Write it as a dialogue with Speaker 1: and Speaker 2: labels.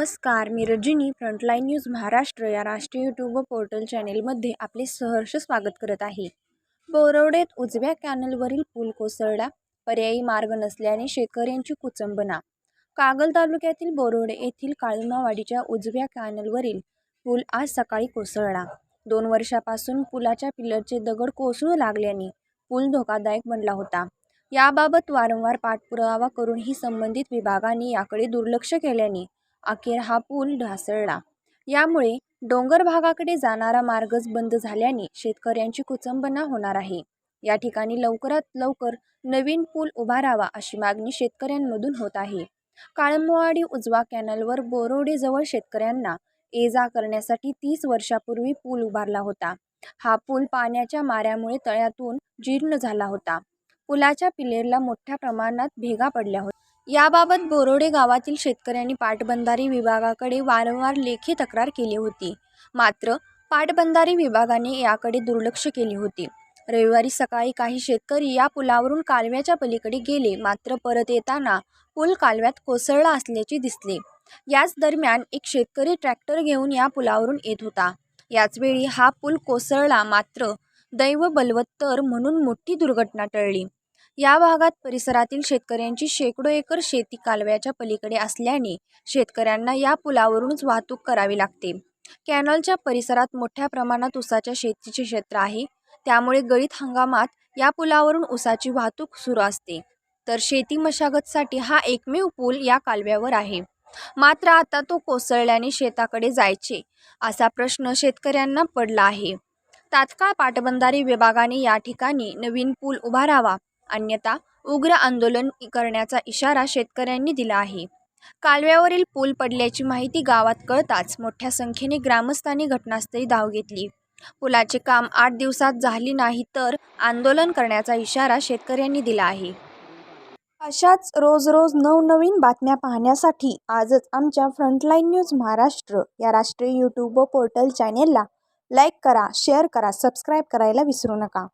Speaker 1: नमस्कार मी Rajani frontline news Maharashtra या राष्ट्रीय यूट्यूब व पोर्टल चॅनेलमध्ये आपले सहर्ष स्वागत करत आहे. बोरवडेत उजव्या कॅनलवरील पूल कोसळला. पर्यायी मार्ग नसल्याने शेतकऱ्यांची कुचंबना. कागल तालुक्यातील बोरवडे येथील काळुमावाडीच्या उजव्या कॅनलवरील पूल आज सकाळी कोसळला. दोन वर्षापासून पुलाच्या पिलरचे दगड कोसळू लागल्याने पूल धोकादायक बनला होता. याबाबत वारंवार पाठपुरावा करूनही संबंधित विभागाने याकडे दुर्लक्ष केल्याने अखेर हा पूल ढासळला. यामुळे डोंगर भागाकडे जाणारा मार्गच बंद झाल्याने शेतकऱ्यांची कुचंबना होणार आहे. या ठिकाणी लवकरात लवकर नवीन पूल उभारावा अशी मागणी शेतकऱ्यांमधून होत आहे. काळमवाडी उजवा कॅनलवर बोरोडेजवळ शेतकऱ्यांना ये जा करण्यासाठी तीस वर्षापूर्वी पूल उभारला होता. हा पूल पाण्याच्या माऱ्यामुळे तळ्यातून जीर्ण झाला होता. पुलाच्या पिलेरला मोठ्या प्रमाणात भेगा पडल्या होत्या. याबाबत बोरोडे गावातील शेतकऱ्यांनी पाटबंधारे विभागाकडे वारंवार लेखी तक्रार केली होती. मात्र पाटबंधारे विभागाने याकडे दुर्लक्ष केले होते. रविवारी सकाळी काही शेतकरी या पुलावरून कालव्याच्या पलीकडे गेले. मात्र परत येताना पूल कालव्यात कोसळला असल्याचे दिसले. याच दरम्यान एक शेतकरी ट्रॅक्टर घेऊन या पुलावरून येत होता. याचवेळी हा पूल कोसळला. मात्र दैव बलवत्तर म्हणून मोठी दुर्घटना टळली. या भागात परिसरातील शेतकऱ्यांची शेकडो एकर शेती कालव्याच्या पलीकडे असल्याने शेतकऱ्यांना या पुलावरूनच वाहतूक करावी लागते. कॅनॉलच्या परिसरात मोठ्या प्रमाणात ऊसाच्या शेतीचे क्षेत्र आहे. त्यामुळे गळीत हंगामात या पुलावरून ऊसाची वाहतूक सुरू असते. तर शेती मशागतसाठी हा एकमेव पूल या कालव्यावर आहे. मात्र आता तो कोसळल्याने शेताकडे जायचे असा प्रश्न शेतकऱ्यांना पडला आहे. तात्काळ पाटबंधारे विभागाने या ठिकाणी नवीन पूल उभारावा. अन्यथा उग्र आंदोलन करण्याचा इशारा शेतकऱ्यांनी दिला आहे. कालव्यावरील पूल पडल्याची माहिती गावात कळताच मोठ्या संख्येने ग्रामस्थांनी घटनास्थळी धाव घेतली. पुलाचे काम आठ दिवसात झाली नाही तर आंदोलन करण्याचा इशारा शेतकऱ्यांनी दिला आहे. अशाच रोज रोज नवनवीन बातम्या पाहण्यासाठी आजच आमच्या फ्रंटलाईन न्यूज महाराष्ट्र या राष्ट्रीय यूट्यूब व पोर्टल चॅनेलला लाईक करा शेअर करा सबस्क्राईब करायला विसरू नका.